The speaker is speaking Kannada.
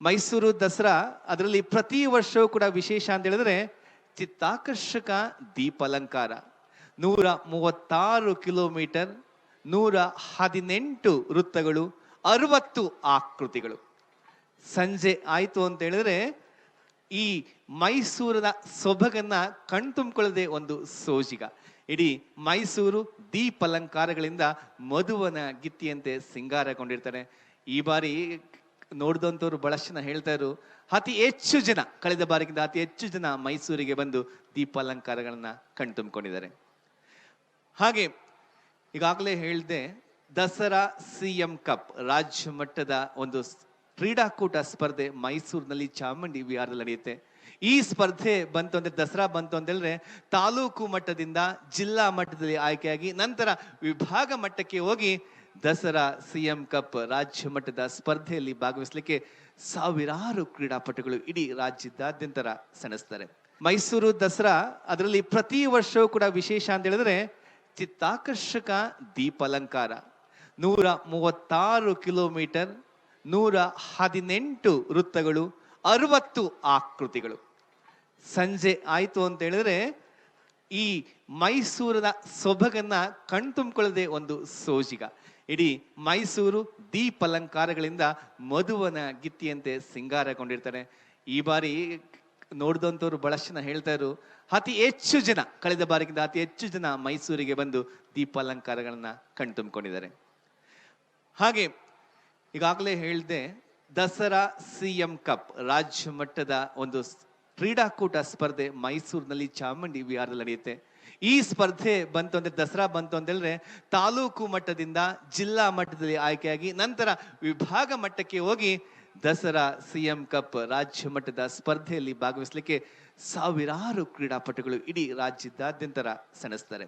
ಮೈಸೂರು ದಸರಾ, ಅದರಲ್ಲಿ ಪ್ರತಿ ವರ್ಷವೂ ಕೂಡ ವಿಶೇಷ ಅಂತ ಹೇಳಿದ್ರೆ ಚಿತ್ತಾಕರ್ಷಕ ದೀಪಾಲಂಕಾರ. ನೂರ ಮೂವತ್ತಾರು ಕಿಲೋಮೀಟರ್, ನೂರ ಹದಿನೆಂಟು ವೃತ್ತಗಳು, ಅರವತ್ತು ಆಕೃತಿಗಳು. ಸಂಜೆ ಆಯಿತು ಅಂತ ಹೇಳಿದ್ರೆ ಈ ಮೈಸೂರಿನ ಸೊಬಗನ್ನ ಕಣ್ತುಂಬಿಕೊಳ್ಳದೆ ಒಂದು ಸೋಜಿಗ. ಇಡೀ ಮೈಸೂರು ದೀಪಾಲಂಕಾರಗಳಿಂದ ಮಧುವನ ಗಿತ್ತಿಯಂತೆ ಸಿಂಗಾರಗೊಂಡಿರ್ತಾರೆ ಈ ಬಾರಿ ನೋಡಿದಂಥವ್ರು ಬಹಳಷ್ಟು ಜನ ಹೇಳ್ತಾ ಇದ್ರು ಅತಿ ಹೆಚ್ಚು ಜನ, ಕಳೆದ ಬಾರಿಗಿಂತ ಅತಿ ಹೆಚ್ಚು ಜನ ಮೈಸೂರಿಗೆ ಬಂದು ದೀಪಾಲಂಕಾರಗಳನ್ನ ಕಣ್ತುಂಬಿಕೊಂಡಿದ್ದಾರೆ. ಹಾಗೆ ಈಗಾಗಲೇ ಹೇಳ್ದೆ, ದಸರಾ ಸಿ ಎಂ ಕಪ್ ರಾಜ್ಯ ಮಟ್ಟದ ಒಂದು ಕ್ರೀಡಾಕೂಟ ಸ್ಪರ್ಧೆ ಮೈಸೂರಿನಲ್ಲಿ ಚಾಮುಂಡಿ ವಿಹಾರದಲ್ಲಿ ನಡೆಯುತ್ತೆ. ಈ ಸ್ಪರ್ಧೆ ಬಂತು ಅಂದ್ರೆ, ದಸರಾ ಬಂತು ಅಂತೇಳಿದ್ರೆ, ತಾಲೂಕು ಮಟ್ಟದಿಂದ ಜಿಲ್ಲಾ ಮಟ್ಟದಲ್ಲಿ ಆಯ್ಕೆಯಾಗಿ ನಂತರ ವಿಭಾಗ ಮಟ್ಟಕ್ಕೆ ಹೋಗಿ ದಸರಾ ಸಿ ಎಂ ಕಪ್ ರಾಜ್ಯ ಮಟ್ಟದ ಸ್ಪರ್ಧೆಯಲ್ಲಿ ಭಾಗವಹಿಸಲಿಕ್ಕೆ ಸಾವಿರಾರು ಕ್ರೀಡಾಪಟುಗಳು ಇಡೀ ರಾಜ್ಯದಾದ್ಯಂತ ಸೆಣಸ್ತಾರೆ. ಮೈಸೂರು ದಸರಾ ಅದರಲ್ಲಿ ಪ್ರತಿ ವರ್ಷವೂ ಕೂಡ ವಿಶೇಷ ಅಂತ ಹೇಳಿದ್ರೆ ಚಿತ್ತಾಕರ್ಷಕ ದೀಪಾಲಂಕಾರ. ನೂರ ಮೂವತ್ತಾರು ಕಿಲೋಮೀಟರ್, ನೂರ ಹದಿನೆಂಟು ವೃತ್ತಗಳು, ಅರವತ್ತು ಆಕೃತಿಗಳು. ಸಂಜೆ ಆಯಿತು ಅಂತ ಹೇಳಿದ್ರೆ ಈ ಮೈಸೂರಿನ ಸೊಬಗನ್ನ ಕಣ್ತುಂಬಿಕೊಳ್ಳದೆ ಒಂದು ಸೋಜಿಗ. ಇಡೀ ಮೈಸೂರು ದೀಪಾಲಂಕಾರಗಳಿಂದ ಮಧುವನ ಗಿತ್ತಿಯಂತೆ ಸಿಂಗಾರಗೊಂಡಿರ್ತಾರೆ ಈ ಬಾರಿ ನೋಡಿದಂಥವ್ರು ಬಹಳಷ್ಟು ಜನ ಹೇಳ್ತಾ ಇದ್ರು, ಅತಿ ಹೆಚ್ಚು ಜನ, ಕಳೆದ ಬಾರಿಗಿಂತ ಅತಿ ಹೆಚ್ಚು ಜನ ಮೈಸೂರಿಗೆ ಬಂದು ದೀಪಾಲಂಕಾರಗಳನ್ನ ಕಣ್ತುಂಬಿಕೊಂಡಿದ್ದಾರೆ. ಹಾಗೆ ಈಗಾಗಲೇ ಹೇಳ್ದೆ ದಸರಾ ಸಿ ಎಂ ಕಪ್ ರಾಜ್ಯ ಮಟ್ಟದ ಒಂದು ಕ್ರೀಡಾಕೂಟ ಸ್ಪರ್ಧೆ ಮೈಸೂರಿನಲ್ಲಿ ಚಾಮುಂಡಿ ವಿಹಾರದಲ್ಲಿ ನಡೆಯುತ್ತೆ. ಈ ಸ್ಪರ್ಧೆ ಬಂತು ಅಂದ್ರೆ ದಸರಾ ಬಂತು ಅಂತೇಳಿದ್ರೆ ತಾಲೂಕು ಮಟ್ಟದಿಂದ ಜಿಲ್ಲಾ ಮಟ್ಟದಲ್ಲಿ ಆಯ್ಕೆಯಾಗಿ ನಂತರ ವಿಭಾಗ ಮಟ್ಟಕ್ಕೆ ಹೋಗಿ ದಸರಾ ಸಿ ಎಂ ಕಪ್ ರಾಜ್ಯ ಮಟ್ಟದ ಸ್ಪರ್ಧೆಯಲ್ಲಿ ಭಾಗವಹಿಸಲಿಕ್ಕೆ ಸಾವಿರಾರು ಕ್ರೀಡಾಪಟುಗಳು ಇಡೀ ರಾಜ್ಯದಾದ್ಯಂತರ ಸೆಣಸ್ತಾರೆ.